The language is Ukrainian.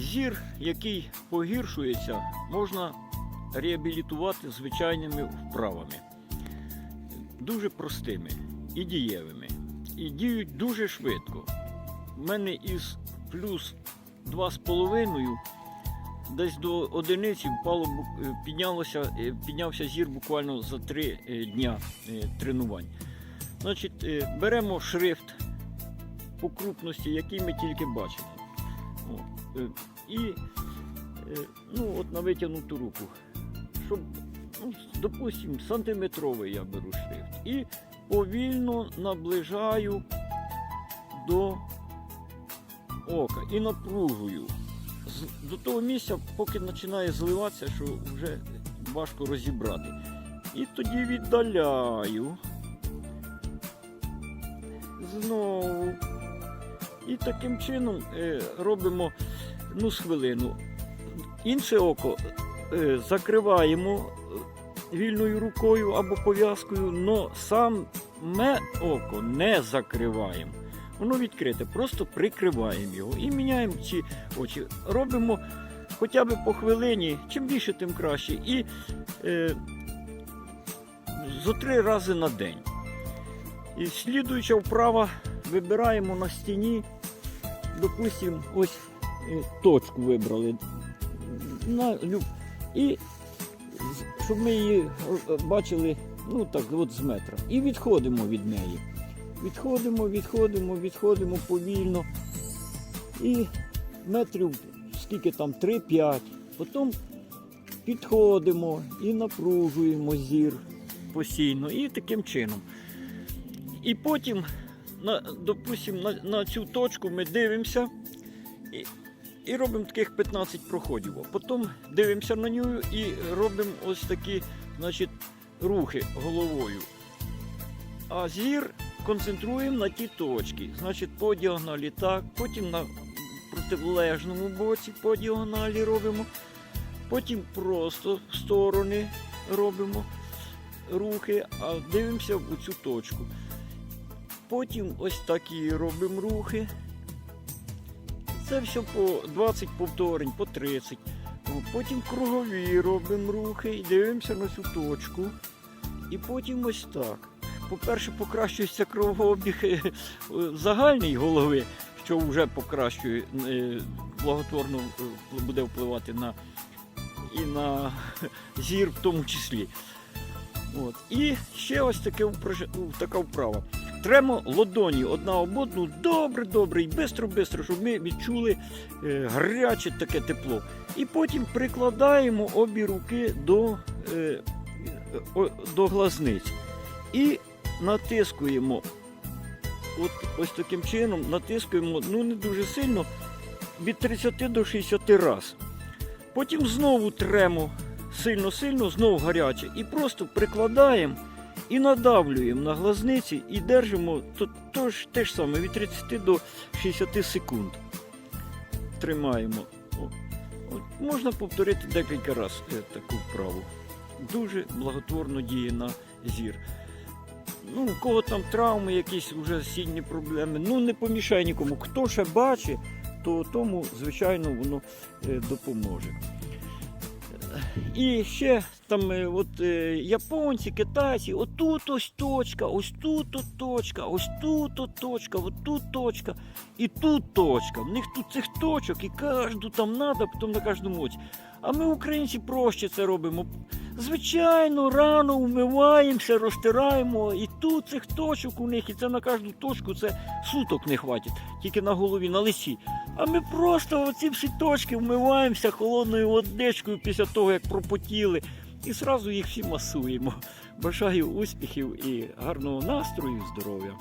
Зір, який погіршується, можна реабілітувати звичайними вправами. Дуже простими і дієвими. І діють дуже швидко. У мене із плюс 2,5 десь до одиниці впало, е, піднялося, е, піднявся зір буквально за 3 дня е, тренувань. Значить, беремо шрифт по крупності, який ми тільки бачимо. Е, і е, ну, от на витягнуту руку. Щоб, ну, допустимо, сантиметровий я беру шрифт. І повільно наближаю до ока і напружую. До того місця, поки починає зливатися, що вже важко розібрати. І тоді віддаляю. Знову. І таким чином е, робимо ну, з хвилину. Інше око е, закриваємо е, вільною рукою або пов'язкою, але саме око не закриваємо. Воно відкрите, просто прикриваємо його і міняємо ці очі. Робимо хоча б по хвилині, чим більше, тим краще. І е, зо три рази на день. І слідуюча вправа вибираємо на стіні, допустимо, ось е, точку вибрали. На, і щоб ми її е, бачили ну так, от з метра. І відходимо від неї. Відходимо, відходимо, відходимо повільно. І метрів скільки там 3-5. Потім підходимо і напружуємо зір постійно. І таким чином. І потім, на, допустим, на, на цю точку ми дивимося і, і робимо таких 15 проходів. Потім дивимося на нього і робимо ось такі значить, рухи головою. А зір концентруємо на ті точки. Значить, по діагоналі так, потім на протилежному боці по діагоналі робимо, потім просто в сторони робимо рухи, а дивимося в цю точку. Потім ось такі робимо рухи. Це все по 20 повторень, по 30. Потім кругові робимо рухи і дивимося на цю точку. І потім ось так. По-перше, покращується кровообіг е, загальний голови, що вже покращує, е, благотворно е, буде впливати на і на зір в тому числі. От. І ще ось таке така вправа. Тремо ладоні одна об одну добре, добре і бистро-бистро, щоб ми відчули е, гаряче таке тепло. І потім прикладаємо обі руки до, е, о- до глазниць. І натискуємо. От ось таким чином натискуємо ну не дуже сильно, від 30 до 60 раз. Потім знову тремо сильно-сильно, знову гаряче. І просто прикладаємо і надавлюємо на глазниці і держимо то, то ж, те ж саме від 30 до 60 секунд. Тримаємо. От, можна повторити декілька разів е, таку вправу. Дуже благотворно діє на зір. Ну, у кого там травми, якісь вже сильні проблеми, ну не помішає нікому. Хто ще бачить, то тому, звичайно, воно е, допоможе. І ще там е, от, е, японці, китайці, отут ось точка, ось тут от точка, ось тут от точка, от тут точка і тут точка. В них тут цих точок і кожну там треба, потім на кожному оці. А ми, українці, проще це робимо. Звичайно, рано вмиваємося, розтираємо, і тут цих точок у них, і це на кожну точку це суток не хватить, тільки на голові, на лисі. А ми просто оці всі точки вмиваємося холодною водичкою після того, як пропотіли, і зразу їх всі масуємо. Бажаю успіхів і гарного настрою, здоров'я.